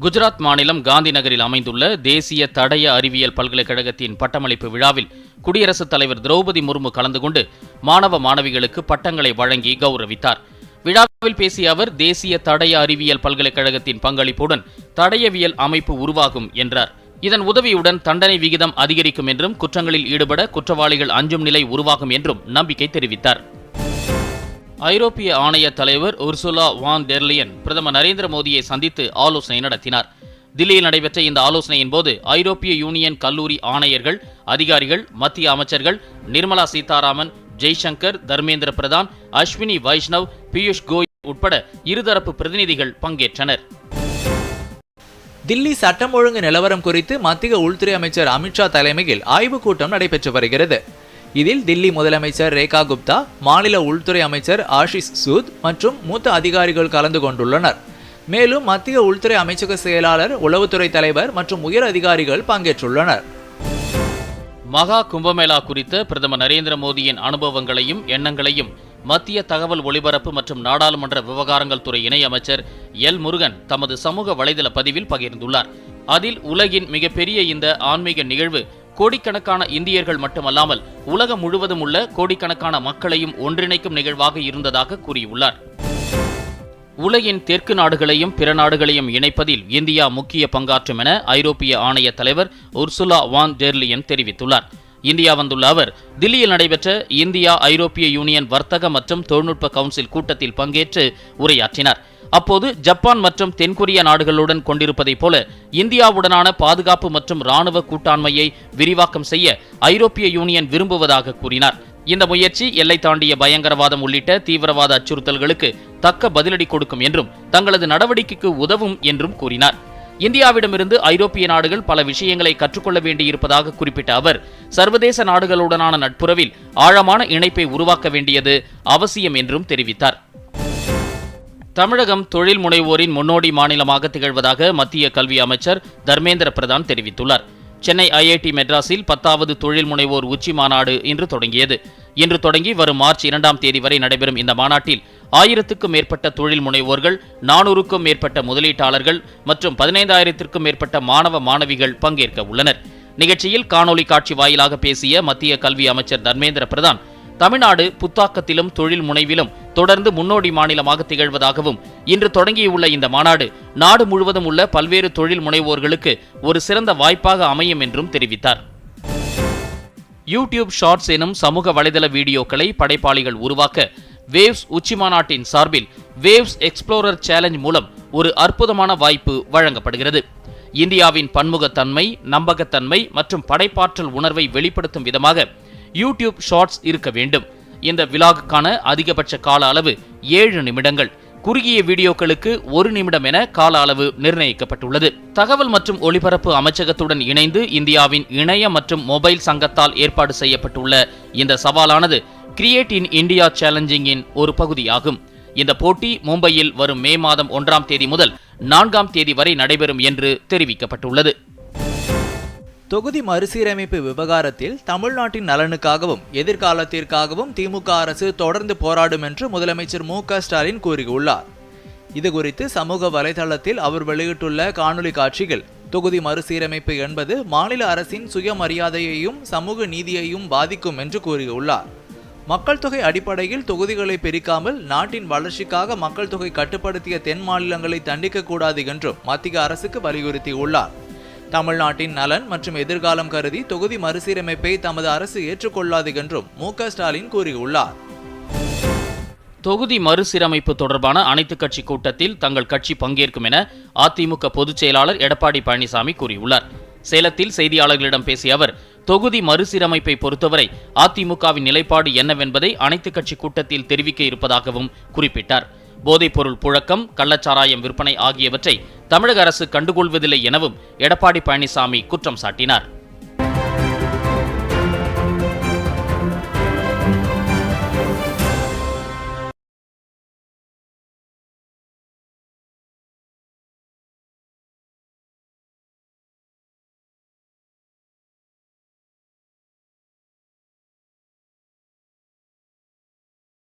குஜராத் மாநிலம் காந்தி நகரில் அமைந்துள்ள தேசிய தடய அறிவியல் பல்கலைக்கழகத்தின் பட்டமளிப்பு விழாவில் குடியரசுத் தலைவர் திரௌபதி முர்மு கலந்து கொண்டு மாணவ மாணவிகளுக்கு பட்டங்களை வழங்கி கௌரவித்தார். விழாவில் பேசிய அவர் தேசிய தடய அறிவியல் பல்கலைக்கழகத்தின் பங்களிப்புடன் தடயவியல் அமைப்பு உருவாகும் என்றார். இதன் உதவியுடன் தண்டனை விகிதம் அதிகரிக்கும் என்றும் குற்றங்களில் ஈடுபட குற்றவாளிகள் அஞ்சும் நிலை உருவாகும் என்றும் நம்பிக்கை தெரிவித்தார். ஐரோப்பிய ஆணைய தலைவர் உர்சுலா வான் டெர்லியன் பிரதமர் நரேந்திர மோடியை சந்தித்து ஆலோசனை நடத்தினார். தில்லியில் நடைபெற்ற இந்த ஆலோசனையின் போது ஐரோப்பிய யூனியன் கல்லூரி ஆணையர்கள் அதிகாரிகள் மத்திய அமைச்சர்கள் நிர்மலா சீதாராமன் ஜெய்சங்கர் தர்மேந்திர பிரதான் அஸ்வினி வைஷ்ணவ் பியூஷ் கோயல் உட்பட இருதரப்பு பிரதிநிதிகள் பங்கேற்றனர். தில்லி சட்டம் ஒழுங்கு நிலவரம் குறித்து மத்திய உள்துறை அமைச்சர் அமித்ஷா தலைமையில் ஆய்வுக் கூட்டம் நடைபெற்று வருகிறது. இதில் தில்லி முதலமைச்சர் ரேகா குப்தா மாநில உள்துறை அமைச்சர் ஆஷிஷ் சூத் மற்றும் மூத்த அதிகாரிகள் கலந்து கொண்டுள்ளனர். மேலும் மத்திய உள்துறை அமைச்சக செயலாளர் உளவுத்துறை தலைவர் மற்றும் உயர் அதிகாரிகள் பங்கேற்றுள்ளனர். மகா கும்பமேளா குறித்த பிரதமர் நரேந்திர மோடியின் அனுபவங்களையும் எண்ணங்களையும் மத்திய தகவல் ஒலிபரப்பு மற்றும் நாடாளுமன்ற விவகாரங்கள் துறை இணையமைச்சர் எல் முருகன் தமது சமூக வலைதள பதிவில் பகிர்ந்துள்ளார். அதில் உலகின் மிகப்பெரிய இந்த ஆன்மீக நிகழ்வு கோடிக்கணக்கான இந்தியர்கள் மட்டுமல்லாமல் உலகம் முழுவதும் உள்ள கோடிக்கணக்கான மக்களையும் ஒன்றிணைக்கும் நிகழ்வாக இருந்ததாக கூறியுள்ளார். உலகின் தெற்கு நாடுகளையும் பிற நாடுகளையும் இணைப்பதில் இந்தியா முக்கிய பங்காற்றும் என ஐரோப்பிய ஆணைய தலைவர் உர்சுலா வான் டெர்லியன் தெரிவித்துள்ளார். இந்தியா வந்துள்ள அவர் தில்லியில் நடைபெற்ற இந்தியா ஐரோப்பிய யூனியன் வர்த்தக மற்றும் தொழில்நுட்ப கவுன்சில் கூட்டத்தில் பங்கேற்று உரையாற்றினார். அப்போது ஜப்பான் மற்றும் தென்கொரிய நாடுகளுடன் கொண்டிருப்பதைப் போல இந்தியாவுடனான பாதுகாப்பு மற்றும் ராணுவ கூட்டாண்மையை விரிவாக்கம் செய்ய ஐரோப்பிய யூனியன் விரும்புவதாக கூறினார். இந்த முயற்சி எல்லை தாண்டிய பயங்கரவாதம் உள்ளிட்ட தீவிரவாத அச்சுறுத்தல்களுக்கு தக்க பதிலடி கொடுக்கும் என்றும் தங்களது நடவடிக்கைக்கு உதவும் என்றும் கூறினார். இந்தியாவிடமிருந்து ஐரோப்பிய நாடுகள் பல விஷயங்களை கற்றுக்கொள்ள வேண்டியிருப்பதாக குறிப்பிட்ட அவர் சர்வதேச நாடுகளுடனான நட்புறவில் ஆழமான இணைப்பை உருவாக்க வேண்டியது அவசியம் என்றும் தெரிவித்தார். தமிழகம் தொழில் முனைவோரின் முன்னோடி மாநிலமாக திகழ்வதாக மத்திய கல்வி அமைச்சர் தர்மேந்திர பிரதான் தெரிவித்துள்ளார். சென்னை ஐஐடி மெட்ராஸில் பத்தாவது தொழில் முனைவோர் உச்சி மாநாடு இன்று தொடங்கியது. இன்று தொடங்கி வரும் மார்ச் இரண்டாம் தேதி வரை நடைபெறும் இந்த மாநாட்டில் ஆயிரத்துக்கும் மேற்பட்ட தொழில் முனைவோர்கள் நானூறுக்கும் மேற்பட்ட முதலீட்டாளர்கள் மற்றும் பதினைந்தாயிரத்திற்கும் மேற்பட்ட மாணவ மாணவிகள் பங்கேற்க உள்ளனர். நிகழ்ச்சியில் காணொலி காட்சி வாயிலாக பேசிய மத்திய கல்வி அமைச்சர் தர்மேந்திர பிரதான் தமிழ்நாடு புத்தாக்கத்திலும் தொழில் முனைவிலும் தொடர்ந்து முன்னோடி மாநிலமாக திகழ்வதாகவும் இன்று தொடங்கியுள்ள இந்த மாநாடு நாடு முழுவதும் உள்ள பல்வேறு தொழில் முனைவோர்களுக்கு ஒரு சிறந்த வாய்ப்பாக அமையும் என்றும் தெரிவித்தார். யூடியூப் ஷார்ட்ஸ் எனும் சமூக வலைதள வீடியோக்களை படைப்பாளிகள் உருவாக்க வேவ்ஸ் உச்சிமாநாட்டின் சார்பில் வேவ்ஸ் எக்ஸ்ப்ளோரர் சேலஞ்ச் மூலம் ஒரு அற்புதமான வாய்ப்பு வழங்கப்படுகிறது. இந்தியாவின் பன்முகத்தன்மை நம்பகத்தன்மை மற்றும் படைப்பாற்றல் உணர்வை வெளிப்படுத்தும் விதமாக யூடியூப் ஷார்ட்ஸ் இருக்க வேண்டும். இந்த விலாகுக்கான அதிகபட்ச கால அளவு ஏழு நிமிடங்கள். குறுகிய வீடியோக்களுக்கு ஒரு நிமிடம் என கால அளவு நிர்ணயிக்கப்பட்டுள்ளது. தகவல் மற்றும் ஒலிபரப்பு அமைச்சகத்துடன் இணைந்து இந்தியாவின் இணைய மற்றும் மொபைல் சங்கத்தால் ஏற்பாடு செய்யப்பட்டுள்ள இந்த சவாலானது கிரியேட் இன் இந்தியா சேலஞ்சிங்கின் ஒரு பகுதியாகும். இந்த போட்டி மும்பையில் வரும் மே மாதம் ஒன்றாம் தேதி முதல் நான்காம் தேதி வரை நடைபெறும் என்று தெரிவிக்கப்பட்டுள்ளது. தொகுதி மறுசீரமைப்பு விவகாரத்தில் தமிழ்நாட்டின் நலனுக்காகவும் எதிர்காலத்திற்காகவும் திமுக அரசு தொடர்ந்து போராடும் என்று முதலமைச்சர் மு க ஸ்டாலின் கூறியுள்ளார். இதுகுறித்து சமூக வலைதளத்தில் அவர் வெளியிட்டுள்ள காணொலி காட்சிகள் தொகுதி மறுசீரமைப்பு என்பது மாநில அரசின் சுயமரியாதையையும் சமூக நீதியையும் பாதிக்கும் என்று கூறியுள்ளார். மக்கள் தொகை அடிப்படையில் தொகுதிகளை பிரிக்காமல் நாட்டின் வளர்ச்சிக்காக மக்கள் தொகை கட்டுப்படுத்திய தென் மாநிலங்களை தண்டிக்கக்கூடாது என்றும் மத்திய அரசுக்கு வலியுறுத்தியுள்ளார். தமிழ்நாட்டின் நலன் மற்றும் எதிர்காலம் கருதி தொகுதி மறுசீரமைப்பை தமது அரசு ஏற்றுக்கொள்ளாது என்றும் மு ஸ்டாலின் கூறியுள்ளார். தொகுதி மறுசீரமைப்பு தொடர்பான அனைத்து கட்சி கூட்டத்தில் தங்கள் கட்சி பங்கேற்கும் என அதிமுக பொதுச் செயலாளர் எடப்பாடி பழனிசாமி கூறியுள்ளார். சேலத்தில் செய்தியாளர்களிடம் பேசிய அவர் தொகுதி மறுசீரமைப்பை பொறுத்தவரை அதிமுகவின் நிலைப்பாடு என்னவென்பதை அனைத்து கட்சி கூட்டத்தில் தெரிவிக்க இருப்பதாகவும் குறிப்பிட்டார். போதைப்பொருள் புழக்கம் கள்ளச்சாராயம் விற்பனை ஆகியவற்றை தமிழக அரசு கண்டுகொள்வதில்லை எனவும் எடப்பாடி பழனிசாமி குற்றம் சாட்டினார்.